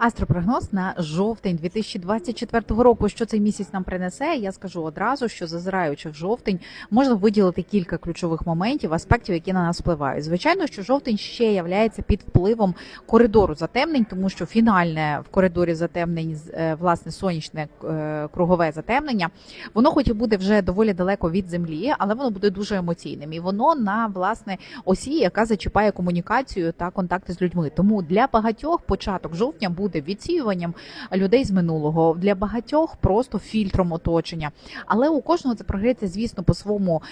Астропрогноз на жовтень 2024 року. Що цей місяць нам принесе? Я скажу одразу, що зазираючи в жовтень, можна виділити кілька ключових моментів, аспектів, які на нас впливають. Звичайно, що жовтень ще являється під впливом коридору затемнень, тому що фінальне в коридорі затемнень е, власне сонячне е, кругове затемнення. Воно, хоч і буде вже доволі далеко від землі, але воно буде дуже емоційним. І воно на власне осі, яка зачіпає комунікацію та контакти з людьми. Тому для багатьох початок жовтня буде відсіюванням людей з минулого, для багатьох просто фільтром оточення. Але у кожного це програється, звісно, по своєму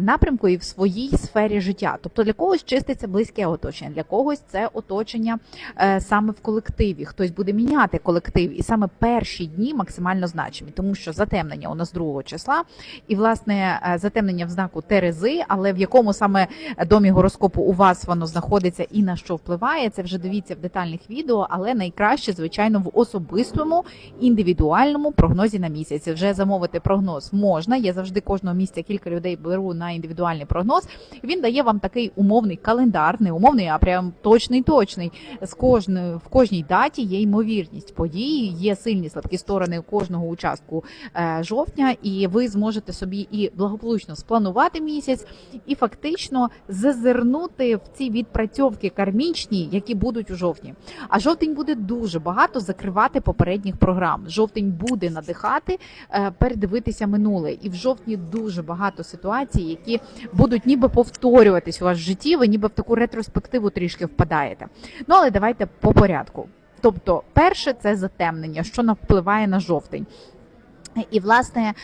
напрямку і в своїй сфері життя. Тобто для когось чиститься близьке оточення, для когось це оточення е, саме в колективі. Хтось буде міняти колектив, і саме перші дні максимально значимі, тому що затемнення у нас 2 числа, і власне е, затемнення в знаку Терези, але в якому саме домі гороскопу у вас воно знаходиться і на що впливає, це вже дивіться в детальних відео, але найкраще, звичайно, в особистому індивідуальному прогнозі на місяць. Вже замовити прогноз можна. Я завжди кожного місяця кілька людей беру на індивідуальний прогноз. Він дає вам такий умовний календар, не умовний, а прям точний, точний. З кожної в кожній даті є ймовірність події, є сильні слабкі сторони кожного участку е, жовтня, і ви зможете собі і благополучно спланувати місяць, і фактично зазирнути в ці відпрацьовки кармічні, які будуть у жовтні. А жовтень буде дуже багато закривати попередніх програм. Жовтень буде надихати, е, передивитися минуле, і в жовтні дуже багато ситуацій, які будуть ніби повторюватись у вас в житті. Ви ніби в таку ретроспективу трішки впадаєте. Ну але давайте по порядку. Тобто, перше це затемнення, що впливає на жовтень. І власне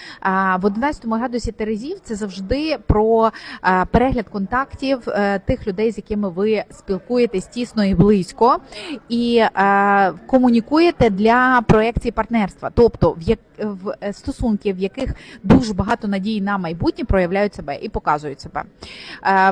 в 11 градусі Терезів це завжди про перегляд контактів е, тих людей, з якими ви спілкуєтесь тісно і близько, і комунікуєте для проекції партнерства, тобто в як в е, стосунки, в яких дуже багато надій на майбутнє проявляють себе і показують себе.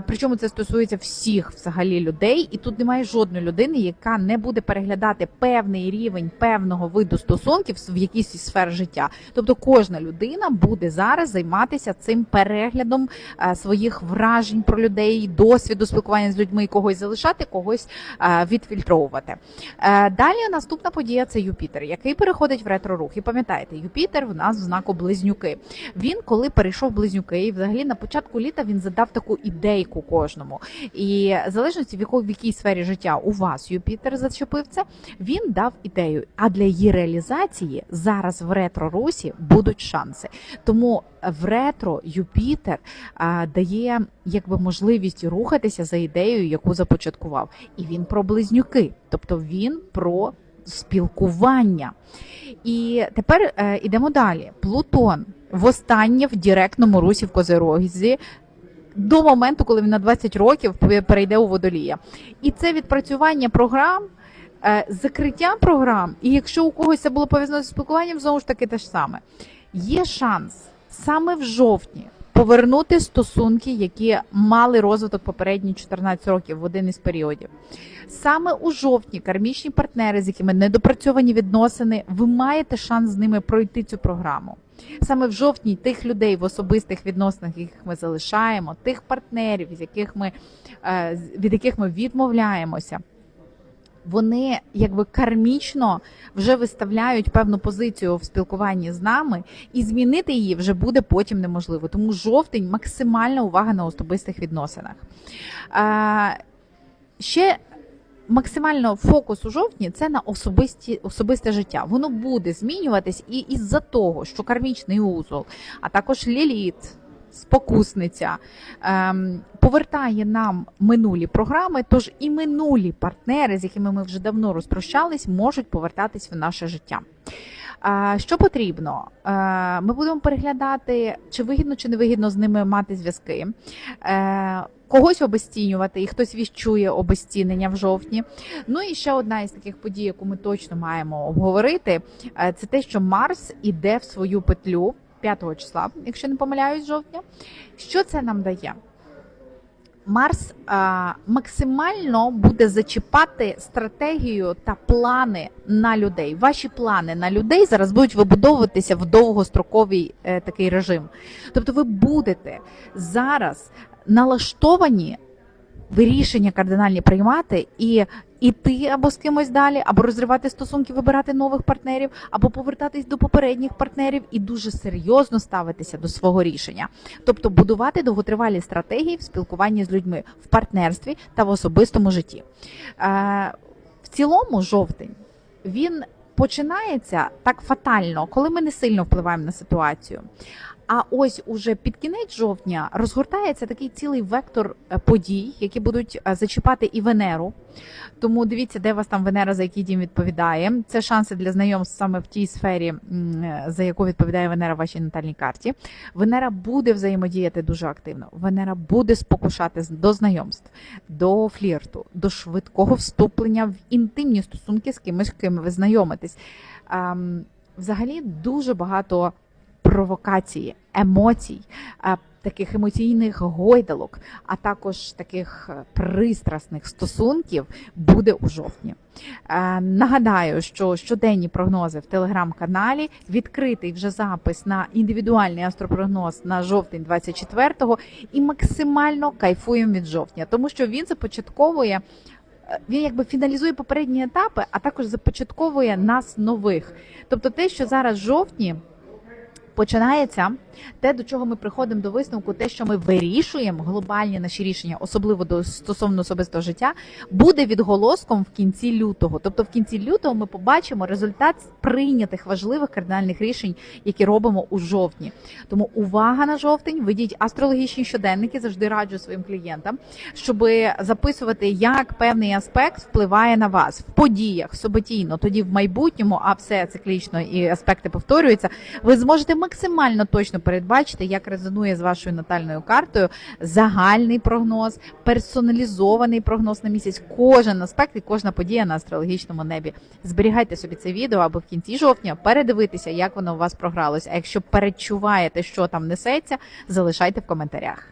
Причому це стосується всіх взагалі людей, і тут немає жодної людини, яка не буде переглядати певний рівень певного виду стосунків в якійсь сфері життя. Тобто кожна людина буде зараз займатися цим переглядом е, своїх вражень про людей, досвіду спілкування з людьми, когось залишати, когось е, відфільтровувати. Е, Далі наступна подія це Юпітер, який переходить в ретро-рух. І пам'ятаєте, Юпітер в нас в знаку близнюки. Він, коли перейшов близнюки, і взагалі на початку літа він задав таку ідейку кожному. І в залежності в якої в якій сфері життя у вас Юпітер зачепив це, він дав ідею. А для її реалізації зараз в ретро-русі будуть шанси. Тому в ретро Юпітер а, дає якби можливість рухатися за ідеєю, яку започаткував. І він про близнюки, тобто він про спілкування. І тепер е, ідемо далі. Плутон востаннє в директному русі в Козерозі. До моменту, коли він на 20 років перейде у водолія, і це відпрацювання програм, е, закриття програм. І якщо у когось було пов'язано з спілкуванням, знову ж таки те ж саме. Є шанс саме в жовтні повернути стосунки, які мали розвиток попередні 14 років в один із періодів. Саме у жовтні кармічні партнери, з якими недопрацьовані відносини, ви маєте шанс з ними пройти цю програму. Саме в жовтні тих людей в особистих відносинах, яких ми залишаємо, тих партнерів, з яких ми е, від яких ми відмовляємося вони якби кармічно вже виставляють певну позицію в спілкуванні з нами, і змінити її вже буде потім неможливо. Тому жовтень максимальна увага на особистих відносинах. А, Ще максимально фокус у жовтні це на особисті особисте життя. Воно буде змінюватись і із-за того, що кармічний узол, а також ліліт спокусниця ем, повертає нам минулі програми. Тож і минулі партнери, з якими ми вже давно розпрощались, можуть повертатись в наше життя. Що потрібно? Ми будемо переглядати, чи вигідно, чи не вигідно з ними мати зв'язки. Е, когось обезцінювати, і хтось відчує обезцінення в жовтні. Ну і ще одна із таких подій, яку ми точно маємо обговорити, е, це те, що Марс іде в свою петлю. 5 числа, якщо не помиляюсь, жовтня. Що це нам дає? Марс а, максимально буде зачіпати стратегію та плани на людей. Ваші плани на людей зараз будуть вибудовуватися в довгостроковий е, такий режим. Тобто, ви будете зараз налаштовані вирішення кардинальні приймати і іти або з кимось далі, або розривати стосунки, вибирати нових партнерів, або повертатись до попередніх партнерів і дуже серйозно ставитися до свого рішення, тобто будувати довготривалі стратегії в спілкуванні з людьми в партнерстві та в особистому житті. Е, в цілому, жовтень він починається так фатально, коли ми не сильно впливаємо на ситуацію. А ось уже під кінець жовтня розгортається такий цілий вектор е, подій, які будуть е, зачіпати і Венеру. Тому дивіться, де вас там Венера, за який дім відповідає. Це шанси для знайомств саме в тій сфері, е, за яку відповідає Венера в вашій натальній карті. Венера буде взаємодіяти дуже активно. Венера буде спокушати до знайомств, до флірту, до швидкого вступлення в інтимні стосунки з кимось, ким ви знайомитесь. Ем, Взагалі дуже багато провокації, емоцій, е, таких емоційних гойдалок, а також таких е, пристрасних стосунків буде у жовтні. Е, Нагадаю, що щоденні прогнози в телеграм-каналі відкритий вже запис на індивідуальний астропрогноз на жовтень 24-го і максимально кайфуємо від жовтня, тому що він започатковує. Він якби фіналізує попередні етапи, а також започатковує нас нових. Тобто, те, що зараз жовтні починається, те, до чого ми приходимо до висновку, те, що ми вирішуємо, глобальні наші рішення, особливо до стосовно особистого життя, буде відголоском в кінці лютого. Тобто, в кінці лютого ми побачимо результат прийнятих важливих кардинальних рішень, які робимо у жовтні. Тому увага на жовтень, ведіть астрологічні щоденники, завжди раджу своїм клієнтам, щоб записувати, як певний аспект впливає на вас в подіях событійно, тоді в майбутньому, а все циклічно і аспекти повторюються. Ви зможете максимально точно передбачити, як резонує з вашою натальною картою загальний прогноз, персоналізований прогноз на місяць, кожен аспект і кожна подія на астрологічному небі. Зберігайте собі це відео, аби в кінці жовтня передивитися, як воно у вас програлось. А якщо передчуваєте, що там несеться, залишайте в коментарях.